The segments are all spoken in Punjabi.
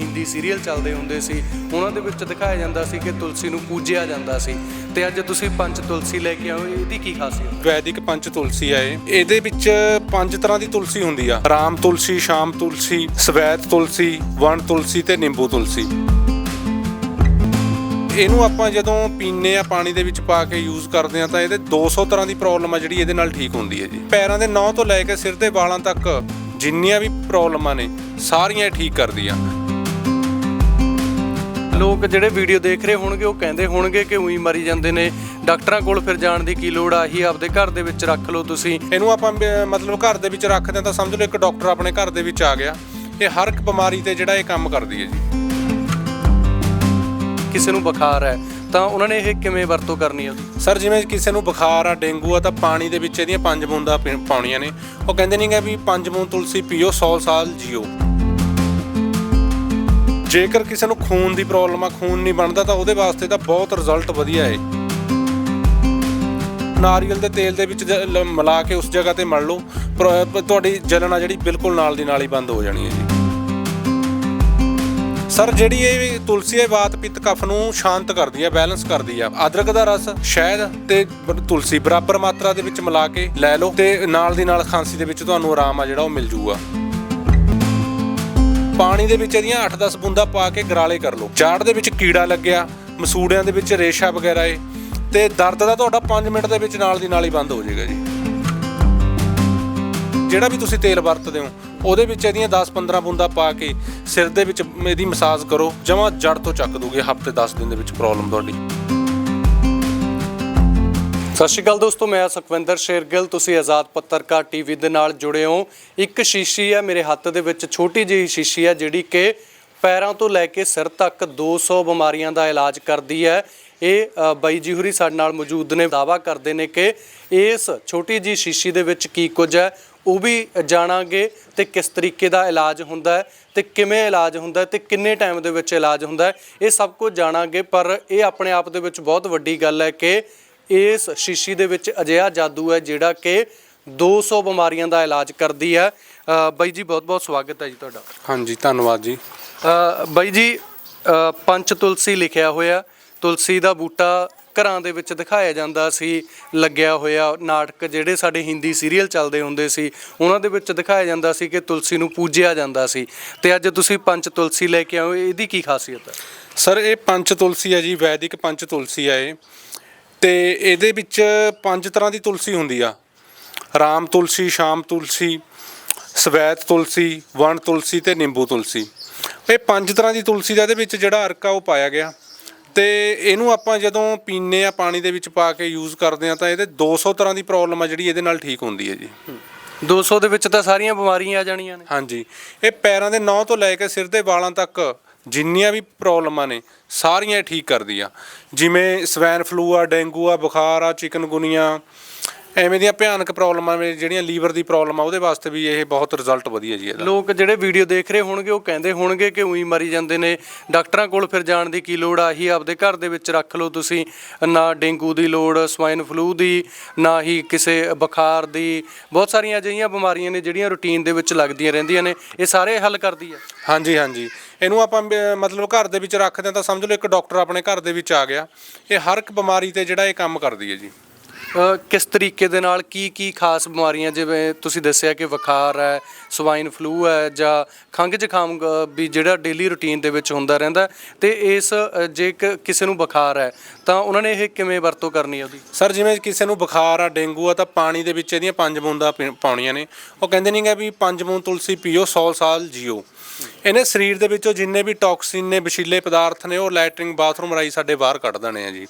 ਹਿੰਦੀ ਸੀਰੀਅਲ ਚੱਲਦੇ ਹੁੰਦੇ ਸੀ, ਉਹਨਾਂ ਦੇ ਵਿੱਚ ਦਿਖਾਇਆ ਜਾਂਦਾ ਸੀ ਕਿ ਤੁਲਸੀ ਨੂੰ ਪੂਜਿਆ ਜਾਂਦਾ ਸੀ। ਤੇ ਅੱਜ ਤੁਸੀਂ ਪੰਜ ਤੁਲਸੀ ਲੈ ਕੇ ਆਏ ਇਹਦੀ ਕੀ ਖਾਸੀਅਤ? ਵੈਦਿਕ ਪੰਚ ਤੁਲਸੀ ਆ ਇਹਦੇ ਵਿੱਚ ਪੰਜ ਤਰ੍ਹਾਂ ਦੀ ਤੁਲਸੀ ਹੁੰਦੀ ਆ। ਰਾਮ ਤੁਲਸੀ, ਸ਼ਾਮ ਤੁਲਸੀ, ਸਵੈਤ ਤੁਲਸੀ ਵਣ ਤੁਲਸੀ ਤੇ ਨਿੰਬੂ ਤੁਲਸੀ। ਇਹਨੂੰ ਆਪਾਂ ਜਦੋਂ ਪੀਨੇ ਆ, ਪਾਣੀ ਦੇ ਵਿੱਚ ਪਾ ਕੇ ਯੂਜ਼ ਕਰਦੇ ਆ, ਤਾਂ ਇਹਦੇ 200 ਤਰ੍ਹਾਂ ਦੀ ਪ੍ਰੋਬਲਮ ਆ ਜਿਹੜੀ ਇਹਦੇ ਨਾਲ ਠੀਕ ਹੁੰਦੀ ਹੈ ਜੀ। ਪੈਰਾਂ ਦੇ ਨੌ ਤੋਂ ਲੈ ਕੇ ਸਿਰ ਦੇ ਵਾਲਾਂ ਤੱਕ ਜਿੰਨੀਆਂ ਵੀ ਪ੍ਰੋਬਲਮਾਂ ਨੇ, ਸਾਰੀਆਂ ਇਹ ਠੀਕ ਕਰਦੀ ਆ। ਲੋਕ ਜਿਹੜੇ ਵੀਡੀਓ ਦੇਖ ਰਹੇ ਹੋਣਗੇ ਉਹ ਕਹਿੰਦੇ ਹੋਣਗੇ ਕਿ ਉਹੀ ਮਰੀ ਜਾਂਦੇ ਨੇ। ਡਾਕਟਰਾਂ ਕੋਲ ਫਿਰ ਜਾਣ ਦੀ ਕੀ ਲੋੜ ਆ? ਹੀ ਆਪਦੇ ਘਰ ਦੇ ਵਿੱਚ ਰੱਖ ਲਓ ਤੁਸੀਂ। ਇਹਨੂੰ ਆਪਾਂ ਮਤਲਬ ਘਰ ਦੇ ਵਿੱਚ ਰੱਖਦੇ ਹਾਂ ਤਾਂ ਸਮਝ ਲਓ ਇੱਕ ਡਾਕਟਰ ਆਪਣੇ ਘਰ ਦੇ ਵਿੱਚ ਆ ਗਿਆ। ਇਹ ਹਰ ਇੱਕ ਬਿਮਾਰੀ ਤੇ ਜਿਹੜਾ ਇਹ ਕੰਮ ਕਰਦੀ ਹੈ ਜੀ। ਕਿਸੇ ਨੂੰ ਬੁਖਾਰ ਹੈ ਤਾਂ ਉਹਨਾਂ ਨੇ ਇਹ ਕਿਵੇਂ ਵਰਤੋਂ ਕਰਨੀ ਹੈ ਉਹਦੀ ਸਰ ਜਿਵੇਂ ਕਿਸੇ ਨੂੰ ਬੁਖਾਰ ਆ ਡੇਂਗੂ ਆ ਤਾਂ ਪਾਣੀ ਦੇ ਵਿੱਚ ਇਹਦੀਆਂ ਪੰਜ ਬੂੰਦਾਂ ਪੀ- ਪਾਉਣੀਆਂ ਨੇ। ਉਹ ਕਹਿੰਦੇ ਨਹੀਂਗਾ ਵੀ ਪੰਜ ਬੂੰਦ ਤੁਲਸੀ ਪੀਓ 100 ਸਾਲ ਜੀਓ। ਜੇਕਰ ਕਿਸੇ ਨੂੰ ਖੂਨ ਦੀ ਪ੍ਰੋਬਲਮ ਆ, ਖੂਨ ਨਹੀਂ ਬਣਦਾ, ਤਾਂ ਉਹਦੇ ਵਾਸਤੇ ਤਾਂ ਬਹੁਤ ਰਿਜ਼ਲਟ ਵਧੀਆ ਹੈ ਨਾਰੀਅਲ ਦੇ ਤੇਲ ਦੇ ਵਿੱਚ ਜ- ਮਿਲਾ ਕੇ ਉਸ ਜਗ੍ਹਾ ਤੇ ਮਲ ਲਓ। ਪਰ- ਪ- ਤੁਹਾਡੀ ਜਲਨ ਆ ਜਿਹੜੀ ਬਿਲਕੁਲ ਨਾਲ ਦੀ ਨਾਲ ਹੀ ਬੰਦ ਹੋ ਜਾਣੀ ਹੈ ਜੀ। ਸਰ, ਜਿਹੜੀ ਇਹ ਤੁਲਸੀ ਇਹ ਵਾਤ ਪਿੱਤ ਕਫ ਨੂੰ ਸ਼ਾਂਤ ਕਰਦੀ ਹੈ ਬੈਲੈਂਸ ਕਰਦੀ ਆ, ਅਦਰਕ ਦਾ ਰਸ ਸ਼ਹਿਦ ਤੇ ਬ- ਤੁਲਸੀ ਬਰਾਬਰ ਮਾਤਰਾ ਦੇ ਵਿੱਚ ਮਿਲਾ ਕੇ ਲੈ ਲਓ ਤੇ ਨਾਲ ਦੀ ਨਾਲ ਖਾਂਸੀ ਦੇ ਵਿੱਚ ਤੁਹਾਨੂੰ ਆਰਾਮ ਆ ਜਿਹੜਾ ਉਹ ਮਿਲ ਜੂਗਾ। ਪਾਣੀ ਦੇ ਵਿੱਚ ਇਹਦੀਆਂ 8-10 ਬੂੰਦਾਂ ਪਾ ਕੇ ਗਰਾਲੇ ਕਰ ਲਓ। ਜਾੜ ਦੇ ਵਿੱਚ ਕੀੜਾ ਲੱਗਿਆ, ਮਸੂੜਿਆਂ ਦੇ ਵਿੱਚ ਰੇਸ਼ਾ ਵਗੈਰਾ ਏ, ਤੇ ਦਰਦ ਦਾ ਤੁਹਾਡਾ 5 ਮਿੰਟ ਦੇ ਵਿੱਚ ਨਾਲ ਦੀ ਨਾਲ ਹੀ ਬੰਦ ਹੋ ਜਾਏਗਾ ਜੀ। ਜਿਹੜਾ ਵੀ ਤੁਸੀਂ ਤੇਲ ਵਰਤਦੇ ਹੋ, ਉਹਦੇ ਵਿੱਚ ਇਹਦੀਆਂ 10-15 ਬੂੰਦਾਂ ਪਾ ਕੇ ਸਿਰ ਦੇ ਵਿੱਚ ਇਹਦੀ ਮਸਾਜ ਕਰੋ, ਜਮਾ ਜੜ ਤੋਂ ਚੱਕ ਦੋਗੇ, ਹਫ਼ਤੇ 10 ਦਿਨ ਦੇ ਵਿੱਚ ਪ੍ਰੋਬਲਮ ਤੁਹਾਡੀ। ਸਤਿ ਸ਼੍ਰੀ ਅਕਾਲ ਦੋਸਤੋ, ਮੈਂ ਸੁਖਵਿੰਦਰ ਸ਼ੇਰਗਿੱਲ। ਤੁਸੀਂ ਆਜ਼ਾਦ ਪੱਤਰਕਾਰ ਟੀਵੀ ਦੇ ਨਾਲ ਜੁੜੇ ਹੋ। ਇੱਕ ਸ਼ੀਸ਼ੀ ਹੈ, ਮੇਰੇ ਹੱਥ ਦੇ ਵਿੱਚ ਛੋਟੀ ਜਿਹੀ ਸ਼ੀਸ਼ੀ ਹੈ, ਜਿਹੜੀ ਕਿ ਪੈਰਾਂ ਤੋਂ ਲੈ ਕੇ ਸਿਰ ਤੱਕ 200 ਬਿਮਾਰੀਆਂ ਦਾ ਇਲਾਜ ਕਰਦੀ ਹੈ। ਇਹ ਬਾਈ ਜੀ ਹੁਰੀ ਸਾਡੇ ਨਾਲ ਮੌਜੂਦ ਨੇ। ਦਾਵਾ ਕਰਦੇ ਨੇ ਕਿ ਇਸ ਛੋਟੀ ਜਿਹੀ ਸ਼ੀਸ਼ੀ ਦੇ ਵਿੱਚ ਕੀ ਕੁਝ ਹੈ, ਉਹ ਵੀ ਜਾਣਾਂਗੇ ਤੇ ਕਿਸ ਤਰੀਕੇ ਦਾ ਇਲਾਜ ਹੁੰਦਾ ਹੈ ਤੇ ਕਿਵੇਂ ਇਲਾਜ ਹੁੰਦਾ ਹੈ ਤੇ ਕਿੰਨੇ ਟਾਈਮ ਦੇ ਵਿੱਚ ਇਲਾਜ ਹੁੰਦਾ ਹੈ, ਇਹ ਸਭ ਕੁਝ ਜਾਣਾਂਗੇ। ਪਰ ਇਹ ਆਪਣੇ ਆਪ ਦੇ ਵਿੱਚ ਬਹੁਤ ਵੱਡੀ ਗੱਲ ਹੈ ਕਿ ਇਸ ਸ਼ੀਸ਼ੀ ਦੇ ਵਿੱਚ ਅਜਿਹਾ ਜਾਦੂ ਹੈ ਜਿਹੜਾ ਕਿ 200 ਬਿਮਾਰੀਆਂ ਦਾ ਇਲਾਜ ਕਰਦੀ ਹੈ। ਅ, ਬਾਈ ਜੀ ਬਹੁਤ ਬਹੁਤ ਸਵਾਗਤ ਹੈ ਜੀ ਤੁਹਾਡਾ। ਹਾਂਜੀ ਧੰਨਵਾਦ ਜੀ। ਅ, ਬਾਈ ਜੀ ਅ, ਪੰਚ ਤੁਲਸੀ ਲਿਖਿਆ ਹੋਇਆ। ਤੁਲਸੀ ਦਾ ਬੂਟਾ ਘਰਾਂ ਦੇ ਵਿੱਚ ਦਿਖਾਇਆ ਜਾਂਦਾ ਸੀ ਲੱਗਿਆ ਹੋਇਆ ਨਾਟਕ ਜਿਹੜੇ ਸਾਡੇ ਹਿੰਦੀ ਸੀਰੀਅਲ ਚੱਲਦੇ ਹੁੰਦੇ ਸੀ ਉਹਨਾਂ ਦੇ ਵਿੱਚ ਦਿਖਾਇਆ ਜਾਂਦਾ ਸੀ ਕਿ ਤੁਲਸੀ ਨੂੰ ਪੂਜਿਆ ਜਾਂਦਾ ਸੀ। ਤੇ ਅੱਜ ਤੁਸੀਂ ਪੰਚ ਤੁਲਸੀ ਲੈ ਕੇ ਆਏ ਹੋ ਇਹਦੀ ਕੀ ਖਾਸੀਅਤ ਹੈ? ਸਰ ਇਹ ਪੰਚ ਤੁਲਸੀ ਹੈ ਜੀ ਵੈਦਿਕ ਪੰਚ ਤੁਲਸੀ ਹੈ ਇਹ। ਤੇ ਇਹਦੇ ਵਿੱਚ ਪੰਜ ਤਰ੍ਹਾਂ ਦੀ ਤੁਲਸੀ ਹੁੰਦੀ ਆ। ਰਾਮ ਤੁਲਸੀ ਸ਼ਾਮ ਤੁਲਸੀ ਸਵੈਤ ਤੁਲਸੀ ਵਣ ਤੁਲਸੀ ਤੇ ਨਿੰਬੂ ਤੁਲਸੀ। ਇਹ ਪੰਜ ਤਰ੍ਹਾਂ ਦੀ ਤੁਲਸੀ ਦਾ ਇਹਦੇ ਵਿੱਚ ਜਿਹੜਾ ਅਰਕ ਆ ਉਹ ਪਾਇਆ ਗਿਆ। ਤੇ ਇਹਨੂੰ ਆਪਾਂ ਜਦੋਂ ਪੀਨੇ ਆ ਪਾਣੀ ਦੇ ਵਿੱਚ ਪਾ ਕੇ ਯੂਜ਼ ਕਰਦੇ ਆ ਤਾਂ ਇਹਦੇ 200 ਤਰ੍ਹਾਂ ਦੀ ਪ੍ਰੋਬਲਮ ਆ ਜਿਹੜੀ ਇਹਦੇ ਨਾਲ ਠੀਕ ਹੁੰਦੀ ਹੈ ਜੀ। 200 ਦੇ ਵਿੱਚ ਤਾਂ ਸਾਰੀਆਂ ਬਿਮਾਰੀਆਂ ਆ ਜਾਣੀਆਂ ਨੇ। ਹਾਂਜੀ। ਇਹ ਪੈਰਾਂ ਦੇ ਨੌ ਤੋਂ ਲੈ ਕੇ ਸਿਰ ਦੇ ਵਾਲਾਂ ਤੱਕ ਜਿੰਨੀਆਂ ਵੀ ਪ੍ਰੋਬਲਮਾਂ ਨੇ ਸਾਰੀਆਂ ਇਹ ਠੀਕ ਕਰਦੀ ਆ। ਜਿਵੇਂ ਸਵੈਨ ਫਲੂ ਆ ਡੇਂਗੂ ਆ ਬੁਖਾਰ ਆ ਚਿਕਨਗੁਨੀਆ ਐਵੇਂ ਦੀਆਂ ਭਿਆਨਕ ਪ੍ਰੋਬਲਮਾਂ ਨੇ ਜਿਹੜੀਆਂ ਲੀਵਰ ਦੀ ਪ੍ਰੋਬਲਮ ਆ ਉਹਦੇ ਵਾਸਤੇ ਵੀ ਇਹ ਬਹੁਤ ਰਿਜ਼ਲਟ ਵਧੀਆ ਜੀ ਇਹਦਾ। ਲੋਕ ਜਿਹੜੇ ਵੀਡੀਓ ਦੇਖ ਰਹੇ ਹੋਣਗੇ ਉਹ ਕਹਿੰਦੇ ਹੋਣਗੇ ਕਿ ਉਹੀ ਮਰੀ ਜਾਂਦੇ ਨੇ। ਡਾਕਟਰਾਂ ਕੋਲ ਫਿਰ ਜਾਣ ਦੀ ਕੀ ਲੋੜ ਆ? ਹੀ ਆਪਦੇ ਘਰ ਦੇ ਵਿੱਚ ਰੱਖ ਲਓ ਤੁਸੀਂ। ਨਾ ਡੇਂਗੂ ਦੀ ਲੋੜ ਸਵਾਈਨ ਫਲੂ ਦੀ ਨਾ ਹੀ ਕਿਸੇ ਬੁਖਾਰ ਦੀ। ਬਹੁਤ ਸਾਰੀਆਂ ਅਜਿਹੀਆਂ ਬਿਮਾਰੀਆਂ ਨੇ ਜਿਹੜੀਆਂ ਰੁਟੀਨ ਦੇ ਵਿੱਚ ਲੱਗਦੀਆਂ ਰਹਿੰਦੀਆਂ ਨੇ। ਇਹ ਸਾਰੇ ਹੱਲ ਕਰਦੀ ਹੈ ਹਾਂਜੀ ਹਾਂਜੀ। ਇਹਨੂੰ ਆਪਾਂ ਮਤਲਬ ਘਰ ਦੇ ਵਿੱਚ ਰੱਖਦੇ ਹਾਂ ਤਾਂ ਸਮਝ ਲਓ ਇੱਕ ਡਾਕਟਰ ਆਪਣੇ ਘਰ ਦੇ ਵਿੱਚ ਆ ਗਿਆ। ਇਹ ਹਰ ਇੱਕ ਬਿਮਾਰੀ ਤੇ ਜਿਹੜਾ ਇਹ ਕੰਮ ਕਰਦੀ ਹੈ ਜੀ। ਕਿਸ ਤਰੀਕੇ ਦੇ ਨਾਲ ਕੀ ਕੀ ਖਾਸ ਬਿਮਾਰੀਆਂ ਜਿਵੇਂ ਤੁਸੀਂ ਦੱਸਿਆ ਕਿ ਬੁਖਾਰ ਹੈ ਸਵਾਈਨ ਫਲੂ ਹੈ ਜਾਂ ਖੰਘ ਜ਼ੁਕਾਮ ਵੀ ਜਿਹੜਾ ਡੇਲੀ ਰੁਟੀਨ ਦੇ ਵਿੱਚ ਹੁੰਦਾ ਰਹਿੰਦਾ ਤੇ ਇਸ ਜੇ ਕਿਸੇ ਨੂੰ ਬੁਖਾਰ ਹੈ ਤਾਂ ਉਹਨਾਂ ਨੇ ਇਹ ਕਿਵੇਂ ਵਰਤੋਂ ਕਰਨੀ ਹੈ ਉਹਦੀ? ਸਰ ਜਿਵੇਂ ਕਿਸੇ ਨੂੰ ਬੁਖਾਰ ਆ ਡੇਂਗੂ ਆ ਤਾਂ ਪਾਣੀ ਦੇ ਵਿੱਚ ਇਹਦੀਆਂ ਪੰਜ ਬੂੰਦਾਂ ਪਾਉਣੀਆਂ ਨੇ। ਉਹ ਕਹਿੰਦੇ ਨਹੀਂਗਾ ਵੀ ਪੰਜ ਬੂੰਦ ਤੁਲਸੀ ਪੀਓ 100 ਸਾਲ ਜੀਓ। ਇਹਨੇ ਸਰੀਰ ਦੇ ਵਿੱਚੋਂ ਜਿੰਨੇ ਵੀ ਟੌਕਸਿਨ ਨੇ, ਵਿਸ਼ੀਲੇ ਪਦਾਰਥ ਨੇ, ਉਹ ਲੈਟਰਿੰਗ ਬਾਥਰੂਮ ਰਾਹੀਂ ਸਾਡੇ ਬਾਹਰ ਕੱਢ ਦੇਣੇ ਆ ਜੀ।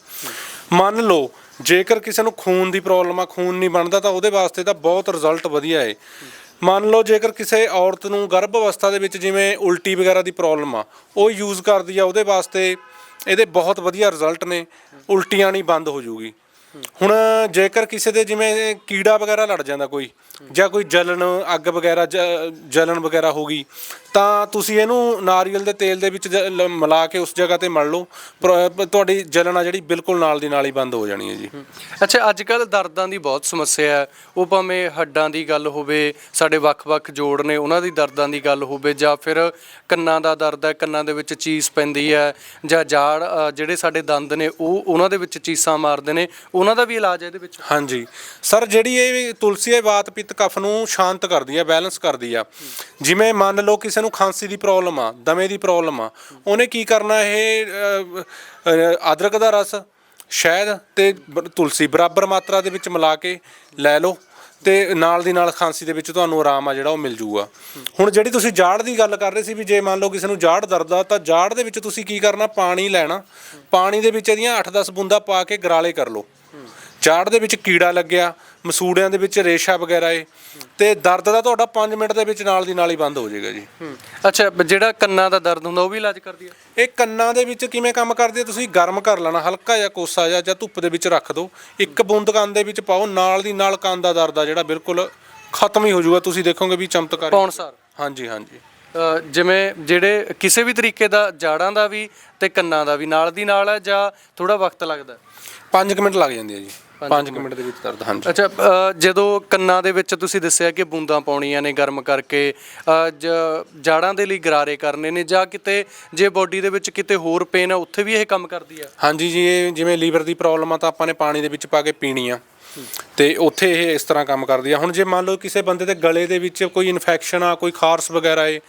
ਮੰਨ ਲਓ, ਜੇਕਰ ਕਿਸੇ ਨੂੰ ਖੂਨ ਦੀ ਪ੍ਰੋਬਲਮ ਆ, ਖੂਨ ਨਹੀਂ ਬਣਦਾ, ਤਾਂ ਉਹਦੇ ਵਾਸਤੇ ਤਾਂ ਬਹੁਤ ਰਿਜ਼ਲਟ ਵਧੀਆ ਏ। ਮੰਨ ਲਓ, ਜੇਕਰ ਕਿਸੇ ਔਰਤ ਨੂੰ ਗਰਭ ਅਵਸਥਾ ਦੇ ਵਿੱਚ ਜਿਵੇਂ ਉਲਟੀ ਵਗੈਰਾ ਦੀ ਪ੍ਰੋਬਲਮ ਆ, ਉਹ ਯੂਜ਼ ਕਰਦੀ ਆ, ਉਹਦੇ ਵਾਸਤੇ ਇਹਦੇ ਬਹੁਤ ਵਧੀਆ ਰਿਜ਼ਲਟ ਨੇ, ਉਲਟੀਆਂ ਨਹੀਂ ਬੰਦ ਹੋ ਜੂਗੀ। ਹੁਣ ਜੇਕਰ ਕਿਸੇ ਦੇ ਜਿਵੇਂ ਕੀੜਾ ਵਗੈਰਾ ਲੜ ਜਾਂਦਾ ਕੋਈ, ਜਾਂ ਕੋਈ ਜਲਨ, ਅੱਗ ਵਗੈਰਾ, ਜ- ਜਲਨ ਵਗੈਰਾ ਹੋ ਗਈ, ਤਾਂ ਤੁਸੀਂ ਇਹਨੂੰ ਨਾਰੀਅਲ ਦੇ ਤੇਲ ਦੇ ਵਿੱਚ ਮਿਲਾ ਕੇ ਉਸ ਜਗ੍ਹਾ ਤੇ ਮਲ ਲਓ। ਪਰ- ਤੁਹਾਡੀ ਜਲਨ ਆ ਜਿਹੜੀ ਬਿਲਕੁਲ ਨਾਲ ਦੀ ਨਾਲ ਹੀ ਬੰਦ ਹੋ ਜਾਣੀ ਹੈ ਜੀ। ਅੱਛਾ ਅੱਜ ਕੱਲ ਦਰਦਾਂ ਦੀ ਬਹੁਤ ਸਮੱਸਿਆ ਹੈ। ਉਹ ਭਾਵੇਂ ਹੱਡਾਂ ਦੀ ਗੱਲ ਹੋਵੇ, ਸਾਡੇ ਵੱਖ-ਵੱਖ ਜੋੜ ਨੇ, ਉਹਨਾਂ ਦੀ ਦਰਦਾਂ ਦੀ ਗੱਲ ਹੋਵੇ, ਜਾਂ ਫਿਰ ਕੰਨਾਂ ਦਾ ਦਰਦ ਹੈ, ਕੰਨਾਂ ਦੇ ਵਿੱਚ ਚੀਸ ਪੈਂਦੀ ਹੈ, ਜਾਂ ਜਾੜ ਜਿਹੜੇ ਸਾਡੇ ਦੰਦ ਨੇ, ਉਹ ਉਹਨਾਂ ਦੇ ਵਿੱਚ ਚੀਸਾਂ ਮਾਰਦੇ ਨੇ ਉਹਨਾਂ ਦਾ ਵੀ ਇਲਾਜ ਹੈ ਇਹਦੇ ਵਿੱਚ? ਹਾਂਜੀ। ਸਰ ਜਿਹੜੀ ਇਹ ਤੁਲਸੀ ਇਹ ਵਾਤ ਪਿੱਤ ਕਫ ਨੂੰ ਸ਼ਾਂਤ ਕਰਦੀ ਆ ਬੈਲੈਂਸ ਕਰਦੀ ਆ। ਜਿਵੇਂ ਮੰਨ ਲਓ ਕਿਸੇ ਨੂੰ ਖਾਂਸੀ ਦੀ ਪ੍ਰੋਬਲਮ ਆ ਦਮੇ ਦੀ ਪ੍ਰੋਬਲਮ ਆ ਉਹਨੇ ਕੀ ਕਰਨਾ ਇਹ ਅ, ਅ, ਅਦਰਕ ਦਾ ਰਸ ਸ਼ਹਿਦ ਤੇ ਬ- ਤੁਲਸੀ ਬਰਾਬਰ ਮਾਤਰਾ ਦੇ ਵਿੱਚ ਮਿਲਾ ਕੇ ਲੈ ਲਓ ਤੇ ਨਾਲ ਦੀ ਨਾਲ ਖਾਂਸੀ ਦੇ ਵਿੱਚ ਤੁਹਾਨੂੰ ਆਰਾਮ ਆ ਜਿਹੜਾ ਉਹ ਮਿਲ ਜੂਗਾ। ਹੁਣ ਜਿਹੜੀ ਤੁਸੀਂ ਜਾੜ ਦੀ ਗੱਲ ਕਰ ਰਹੇ ਸੀ ਵੀ ਜੇ ਮੰਨ ਲਓ ਕਿਸੇ ਨੂੰ ਜਾੜ ਦਰਦ ਆ ਤਾਂ ਜਾੜ ਦੇ ਵਿੱਚ ਤੁਸੀਂ ਕੀ ਕਰਨਾ ਪਾਣੀ ਲੈਣਾ ਪਾਣੀ ਦੇ ਵਿੱਚ ਇਹਦੀਆਂ 8-10 ਬੂੰਦਾਂ ਪਾ ਕੇ ਗਰਾਲੇ ਕਰ ਲਓ। ਚਾੜ ਦੇ ਵਿੱਚ ਕੀੜਾ ਲੱਗਿਆ ਮਸੂੜਿਆਂ ਦੇ ਵਿੱਚ ਰੇਸ਼ਾ ਵਗੈਰਾ ਏ ਤੇ ਦਰਦ ਦਾ ਤੁਹਾਡਾ 5 ਮਿੰਟ ਦੇ ਵਿੱਚ ਨਾਲ ਦੀ ਨਾਲ ਹੀ ਬੰਦ ਹੋ ਜਾਏਗਾ ਜੀ। ਅੱਛਾ ਜਿਹੜਾ ਕੰਨਾਂ ਦਾ ਦਰਦ ਹੁੰਦਾ ਉਹ ਵੀ ਇਲਾਜ ਕਰਦੀ ਹੈ ਇਹ ਕੰਨਾਂ ਦੇ ਵਿੱਚ ਕਿਵੇਂ ਕੰਮ ਕਰਦੀ ਹੈ ਤੁਸੀਂ ਗਰਮ ਕਰ ਲੈਣਾ ਹਲਕਾ ਜਿਹਾ ਕੋਸਾ ਜਿਹਾ ਜਾਂ ਧੁੱਪ ਦੇ ਵਿੱਚ ਰੱਖ ਦਿਓ ਇੱਕ ਬੂੰਦ ਕੰਨ ਦੇ ਵਿੱਚ ਪਾਓ ਨਾਲ ਦੀ ਨਾਲ ਕੰਨ ਦਾ ਦਰਦ ਆ ਜਿਹੜਾ ਬਿਲਕੁਲ ਖਤਮ ਹੀ ਹੋ ਜਾਊਗਾ। ਤੁਸੀਂ ਦੇਖੋਗੇ ਵੀ ਚਮਤਕਾਰ। ਪੌਣਸਾਰ ਹਾਂਜੀ ਹਾਂਜੀ। ਅ, ਜਿਵੇਂ ਜਿਹੜੇ ਕਿਸੇ ਵੀ ਤਰੀਕੇ ਦਾ ਜਾੜਾਂ ਦਾ ਵੀ ਤੇ ਕੰਨਾਂ ਦਾ ਵੀ ਨਾਲ ਦੀ ਨਾਲ ਹੈ ਜਾਂ ਥੋੜਾ ਵਕਤ ਲੱਗਦਾ ਹੈ? 5 ਮਿੰਟ ਲੱਗ ਜਾਂਦੇ ਆ ਜੀ। 5 ਮਿੰਟ ਦੇ ਵਿੱਚ ਦਰਦ ਹਾਂਜੀ। ਅੱਛਾ ਅ, ਜਦੋਂ ਕੰਨਾਂ ਦੇ ਵਿੱਚ ਤੁਸੀਂ ਦੱਸਿਆ ਕਿ ਬੂੰਦਾਂ ਪਾਉਣੀਆਂ ਨੇ ਗਰਮ ਕਰਕੇ ਅ, ਜ- ਜਾੜਾਂ ਦੇ ਲਈ ਗਰਾਰੇ ਕਰਨੇ ਨੇ ਜਾਂ ਕਿਤੇ ਜੇ ਬਾਡੀ ਦੇ ਵਿੱਚ ਕਿਤੇ ਹੋਰ ਪੇਨ ਹੈ ਉੱਥੇ ਵੀ ਇਹ ਕੰਮ ਕਰਦੀ ਹੈ? ਹਾਂਜੀ ਜੀ ਇਹ ਜਿਵੇਂ ਲੀਵਰ ਦੀ ਪ੍ਰੋਬਲਮ ਆ ਤਾਂ ਆਪਾਂ ਨੇ ਪਾਣੀ ਦੇ ਵਿੱਚ ਪਾ ਕੇ ਪੀਣੀ ਆ। ਤੇ ਉੱਥੇ ਇਹ ਇਸ ਤਰ੍ਹਾਂ ਕੰਮ ਕਰਦੀ ਆ। ਹੁਣ ਜੇ ਮੰਨ ਲਓ ਕਿਸੇ ਬੰਦੇ ਦੇ ਗਲੇ ਦੇ ਵਿੱਚ ਕੋਈ ਇਨਫੈਕਸ਼ਨ ਆ, ਕੋਈ ਖਾਰਸ ਵਗੈਰਾ ਏ,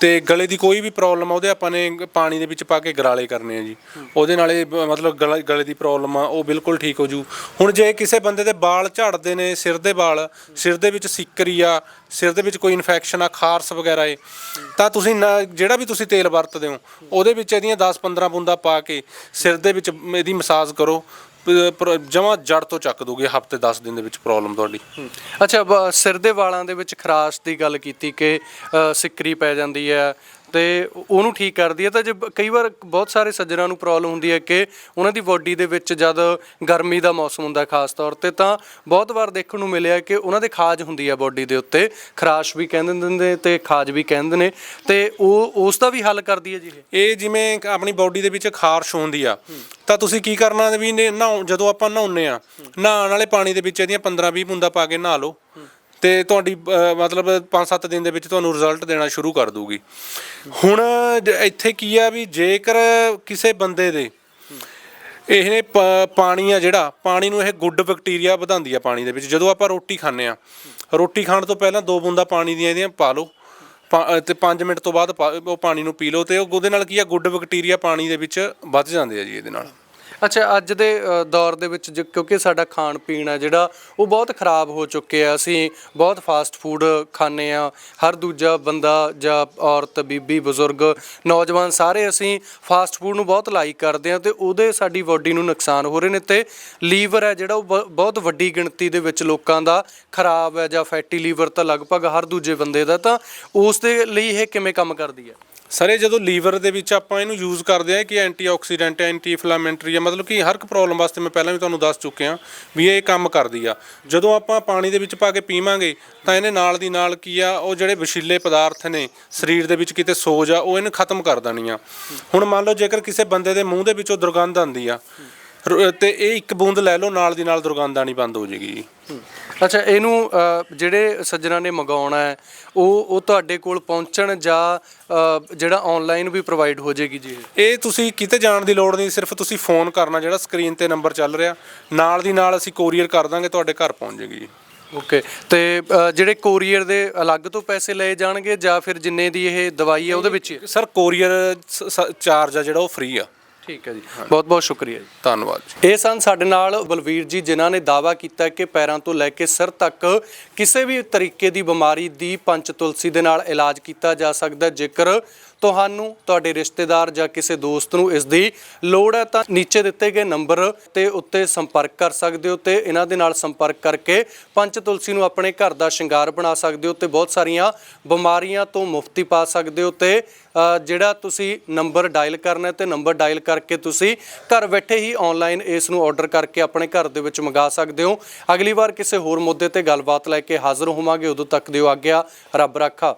ਤੇ ਗਲੇ ਦੀ ਕੋਈ ਵੀ ਪ੍ਰੋਬਲਮ ਆ, ਉਹਦੇ ਆਪਾਂ ਨੇ ਪਾਣੀ ਦੇ ਵਿੱਚ ਪਾ ਕੇ ਗਰਾਲੇ ਕਰਨੇ ਆ ਜੀ। ਉਹਦੇ ਨਾਲ ਇਹ ਬ- ਮਤਲਬ ਗਲਾ- ਗਲੇ ਦੀ ਪ੍ਰੋਬਲਮ ਆ, ਉਹ ਬਿਲਕੁਲ ਠੀਕ ਹੋ ਜੂ। ਹੁਣ ਜੇ ਕਿਸੇ ਬੰਦੇ ਦੇ ਵਾਲ ਝੜਦੇ ਨੇ, ਸਿਰ ਦੇ ਵਾਲ, ਸਿਰ ਦੇ ਵਿੱਚ ਸਿੱਕਰੀ ਆ, ਸਿਰ ਦੇ ਵਿੱਚ ਕੋਈ ਇਨਫੈਕਸ਼ਨ ਆ, ਖਾਰਸ ਵਗੈਰਾ ਏ, ਤਾਂ ਤੁਸੀਂ ਨਾ- ਜਿਹੜਾ ਵੀ ਤੁਸੀਂ ਤੇਲ ਵਰਤਦੇ ਹੋ, ਉਹਦੇ ਵਿੱਚ ਇਹਦੀਆਂ 10-15 ਬੂੰਦਾਂ ਪਾ ਕੇ ਸਿਰ ਦੇ ਵਿੱਚ ਇਹਦੀ ਮਸਾਜ ਕਰੋ। ਜਮਾ ਜੜ ਤੋਂ ਚੱਕ ਦੋਗੇ ਹਫ਼ਤੇ 10 ਦਿਨ ਦੇ ਵਿੱਚ ਪ੍ਰੋਬਲਮ ਤੁਹਾਡੀ। ਅੱਛਾ ਬ- ਸਿਰ ਦੇ ਵਾਲਾਂ ਦੇ ਵਿੱਚ ਖਰਾਸ਼ ਦੀ ਗੱਲ ਕੀਤੀ ਕਿ ਅ, ਸਿੱਕਰੀ ਪੈ ਜਾਂਦੀ ਹੈ ਤੇ ਉਹਨੂੰ ਠੀਕ ਕਰਦੀ ਹੈ। ਤਾਂ ਜੇ ਕਈ ਵਾਰ ਬਹੁਤ ਸਾਰੇ ਸੱਜਣਾਂ ਨੂੰ ਪ੍ਰੋਬਲਮ ਹੁੰਦੀ ਹੈ ਕਿ ਉਹਨਾਂ ਦੀ ਬਾਡੀ ਦੇ ਵਿੱਚ ਜਦ ਗਰਮੀ ਦਾ ਮੌਸਮ ਹੁੰਦਾ ਖਾਸ ਤੌਰ ਤੇ, ਤਾਂ ਬਹੁਤ ਵਾਰ ਦੇਖਣ ਨੂੰ ਮਿਲਿਆ ਕਿ ਉਹਨਾਂ ਦੇ ਖਾਜ ਹੁੰਦੀ ਹੈ ਬਾਡੀ ਦੇ ਉੱਤੇ। ਖਰਾਸ਼ ਵੀ ਕਹਿੰਦੇ ਨੇ ਤੇ ਖਾਜ ਵੀ ਕਹਿੰਦੇ ਨੇ। ਤੇ ਉਹ, ਉਸ ਦਾ ਵੀ ਹੱਲ ਕਰਦੀ ਹੈ ਜੀ ਇਹ? ਜਿਵੇਂ ਆਪਣੀ ਬਾਡੀ ਦੇ ਵਿੱਚ ਖਾਰਸ਼ ਹੁੰਦੀ ਆ, ਤਾਂ ਤੁਸੀਂ ਕੀ ਕਰਨਾ ਵੀ ਨਹਾਉ, ਜਦੋਂ ਆਪਾਂ ਨਹਾਉਂਦੇ ਆ, ਨਹਾਉਣ ਵਾਲੇ ਪਾਣੀ ਦੇ ਵਿੱਚ ਇਹਦੀਆਂ 15-20 ਬੂੰਦਾਂ ਪਾ ਕੇ ਨਹਾ ਲਓ। ਤੇ ਤੁਹਾਡੀ ਅਹ, ਮਤਲਬ 5-7 ਦਿਨ ਦੇ ਵਿੱਚ ਤੁਹਾਨੂੰ ਰਿਜ਼ਲਟ ਦੇਣਾ ਸ਼ੁਰੂ ਕਰ ਦੂਗੀ ਹੁਣ ਜ- ਇੱਥੇ ਕੀ ਆ ਵੀ ਜੇਕਰ ਕਿਸੇ ਬੰਦੇ ਦੇ ਇਹ ਪ- ਪਾਣੀ ਆ ਜਿਹੜਾ ਪਾਣੀ ਨੂੰ ਇਹ ਗੁੱਡ ਬੈਕਟੀਰੀਆ ਵਧਾਉਂਦੀ ਆ ਪਾਣੀ ਦੇ ਵਿੱਚ। ਜਦੋਂ ਆਪਾਂ ਰੋਟੀ ਖਾਂਦੇ ਆ ਰੋਟੀ ਖਾਣ ਤੋਂ ਪਹਿਲਾਂ ਦੋ ਬੂੰਦਾਂ ਪਾਣੀ ਦੀਆਂ ਇਹਦੀਆਂ ਪਾ ਲਓ। ਪਾ- ਅ, ਤੇ 5 ਮਿੰਟ ਤੋਂ ਬਾਅਦ ਪਾ- ਉਹ ਪਾਣੀ ਨੂੰ ਪੀ ਲਓ ਤੇ ਉਹ ਉਹਦੇ ਨਾਲ ਕੀ ਆ ਗੁੱਡ ਬੈਕਟੀਰੀਆ ਪਾਣੀ ਦੇ ਵਿੱਚ ਵੱਧ ਜਾਂਦੇ ਆ ਜੀ ਇਹਦੇ ਨਾਲ। ਅੱਛਾ ਅੱਜ ਦੇ ਅ, ਦੌਰ ਦੇ ਵਿੱਚ ਜ- ਕਿਉਂਕਿ ਸਾਡਾ ਖਾਣ ਪੀਣ ਹੈ ਜਿਹੜਾ ਉਹ ਬਹੁਤ ਖਰਾਬ ਹੋ ਚੁੱਕਿਆ ਆ। ਅਸੀਂ ਬਹੁਤ ਫਾਸਟ ਫੂਡ ਖਾਂਦੇ ਆ। ਹਰ ਦੂਜਾ ਬੰਦਾ ਜਾਂ ਔਰਤ ਬੀਬੀ ਬਜ਼ੁਰਗ ਨੌਜਵਾਨ ਸਾਰੇ ਅਸੀਂ ਫਾਸਟ ਫੂਡ ਨੂੰ ਬਹੁਤ ਲਾਈਕ ਕਰਦੇ ਆ ਤੇ ਉਹਦੇ ਸਾਡੀ ਬਾਡੀ ਨੂੰ ਨੁਕਸਾਨ ਹੋ ਰਹੇ ਨੇ ਤੇ ਲੀਵਰ ਹੈ ਜਿਹੜਾ ਉਹ ਬ- ਬਹੁਤ ਵੱਡੀ ਗਿਣਤੀ ਦੇ ਵਿੱਚ ਲੋਕਾਂ ਦਾ ਖਰਾਬ ਹੈ ਜਾਂ ਫੈਟੀ ਲੀਵਰ ਤਾਂ ਲਗਭਗ ਹਰ ਦੂਜੇ ਬੰਦੇ ਦਾ ਤਾਂ ਉਸ ਦੇ ਲਈ ਇਹ ਕਿਵੇਂ ਕੰਮ ਕਰਦੀ ਹੈ ਸਰ, ਇਹ ਜਦੋਂ ਲੀਵਰ ਦੇ ਵਿੱਚ ਆਪਾਂ ਇਹਨੂੰ ਯੂਜ਼ ਕਰਦੇ ਆ ਕਿ ਐਂਟੀਆਕਸੀਡੈਂਟ ਐਂਟੀ ਇਨਫਲੇਮੇਟਰੀ ਆ ਮਤਲਬ ਕਿ ਹਰ ਇੱਕ ਪ੍ਰੋਬਲਮ ਵਾਸਤੇ ਮੈਂ ਪਹਿਲਾਂ ਵੀ ਤੁਹਾਨੂੰ ਦੱਸ ਚੁੱਕਿਆ ਵੀ ਇਹ ਕੰਮ ਕਰਦੀ ਆ। ਜਦੋਂ ਆਪਾਂ ਪਾਣੀ ਦੇ ਵਿੱਚ ਪਾ ਕੇ ਪੀਵਾਂਗੇ, ਤਾਂ ਇਹਨੇ ਨਾਲ ਦੀ ਨਾਲ ਕੀ ਆ, ਉਹ ਜਿਹੜੇ ਵਿਸ਼ੀਲੇ ਪਦਾਰਥ ਨੇ, ਸਰੀਰ ਦੇ ਵਿੱਚ ਕਿਤੇ ਸੋਜ ਆ, ਉਹ ਇਹਨੂੰ ਖਤਮ ਕਰ ਦੇਣੀ ਆ ਹੁਣ ਮੰਨ ਲਓ ਜੇਕਰ ਕਿਸੇ ਬੰਦੇ ਦੇ ਮੂੰਹ ਦੇ ਵਿੱਚੋਂ ਦੁਰਗੰਧ ਆਉਂਦੀ ਆ ਰ- ਤੇ ਇਹ ਇੱਕ ਬੂੰਦ ਲੈ ਲਓ ਨਾਲ ਦੀ ਨਾਲ ਦੁਰਗੰਧ ਆਣੀ ਬੰਦ ਹੋ ਜਾਏਗੀ ਜੀ। ਅੱਛਾ ਇਹਨੂੰ ਅ, ਜਿਹੜੇ ਸੱਜਣਾ ਨੇ ਮੰਗਾਉਣਾ ਹੈ ਉਹ ਉਹ ਤੁਹਾਡੇ ਕੋਲ ਪਹੁੰਚਣ ਜਾਂ ਅ, ਜਿਹੜਾ ਆਨਲਾਈਨ ਵੀ ਪ੍ਰੋਵਾਈਡ ਹੋ ਜਾਏਗੀ ਜੀ ਇਹ? ਇਹ ਤੁਸੀਂ ਕਿਤੇ ਜਾਣ ਦੀ ਲੋੜ ਨਹੀਂ ਸਿਰਫ ਤੁਸੀਂ ਫੋਨ ਕਰਨਾ ਜਿਹੜਾ ਸਕਰੀਨ ਤੇ ਨੰਬਰ ਚੱਲ ਰਿਹਾ। ਨਾਲ ਦੀ ਨਾਲ ਅਸੀਂ ਕੋਰੀਅਰ ਕਰ ਦਾਂਗੇ ਤੁਹਾਡੇ ਘਰ ਪਹੁੰਚ ਜਾਏਗੀ ਜੀ। ਓਕੇ ਤੇ ਅ, ਜਿਹੜੇ ਕੋਰੀਅਰ ਦੇ ਅਲੱਗ ਤੋਂ ਪੈਸੇ ਲਏ ਜਾਣਗੇ ਜਾਂ ਫਿਰ ਜਿੰਨੇ ਦੀ ਇਹ ਦਵਾਈ ਹੈ ਉਹਦੇ ਵਿੱਚ ਹੀ? ਹੈ? ਸਰ ਕੋਰੀਅਰ ਚਾਰਜ ਆ ਜਿਹੜਾ ਉਹ ਫ੍ਰੀ ਆ। ਠੀਕ ਹੈ ਜੀ। ਬਹੁਤ ਬਹੁਤ ਸ਼ੁਕਰੀਆ ਜੀ। ਧੰਨਵਾਦ ਜੀ। ਇਹ ਸਨ ਸਾਡੇ ਨਾਲ ਬਲਵੀਰ ਜੀ, ਜਿਨ੍ਹਾਂ ਨੇ ਦਾਵਾ ਕੀਤਾ ਕਿ ਪੈਰਾਂ ਤੋਂ ਲੈ ਕੇ ਸਿਰ ਤੱਕ ਕਿਸੇ ਵੀ ਤਰੀਕੇ ਦੀ ਬਿਮਾਰੀ ਦੀ ਪੰਚ ਤੁਲਸੀ ਦੇ ਨਾਲ ਇਲਾਜ ਕੀਤਾ ਜਾ ਸਕਦਾ ਜੇਕਰ ਤੁਹਾਨੂੰ, ਤੁਹਾਡੇ ਰਿਸ਼ਤੇਦਾਰ ਜਾਂ ਕਿਸੇ ਦੋਸਤ ਨੂੰ ਇਸ ਦੀ ਲੋੜ ਹੈ, ਤਾਂ ਨੀਚੇ ਦਿੱਤੇ ਗਏ ਨੰਬਰ ਤੇ ਉੱਤੇ ਸੰਪਰਕ ਕਰ ਸਕਦੇ ਹੋ ਤੇ ਇਹਨਾਂ ਦੇ ਨਾਲ ਸੰਪਰਕ ਕਰਕੇ ਪੰਚ ਤੁਲਸੀ ਨੂੰ ਆਪਣੇ ਘਰ ਦਾ ਸ਼ਿੰਗਾਰ ਬਣਾ ਸਕਦੇ ਹੋ ਤੇ ਬਹੁਤ ਸਾਰੀਆਂ ਬਿਮਾਰੀਆਂ ਤੋਂ ਮੁਕਤੀ ਪਾ ਸਕਦੇ ਹੋ ਤੇ ਜਿਹੜਾ ਤੁਸੀਂ ਨੰਬਰ ਡਾਇਲ ਕਰਨਾ ਹੈ ਤੇ ਨੰਬਰ ਡਾਇਲ ਕਰਕੇ ਤੁਸੀਂ ਘਰ ਬੈਠੇ ਹੀ ਆਨਲਾਈਨ ਇਸ ਨੂੰ ਆਰਡਰ ਕਰਕੇ ਆਪਣੇ ਘਰ ਦੇ ਵਿੱਚ ਮੰਗਾ ਸਕਦੇ ਹੋ। ਅਗਲੀ ਵਾਰ ਕਿਸੇ ਹੋਰ ਮੁੱਦੇ ਤੇ ਗੱਲਬਾਤ ਲੈ ਕੇ ਹਾਜ਼ਰ ਹੋਵਾਂਗੇ, ਉਦੋਂ ਤੱਕ ਦਿਓ ਆਗਿਆ, ਰੱਬ ਰਾਖਾ।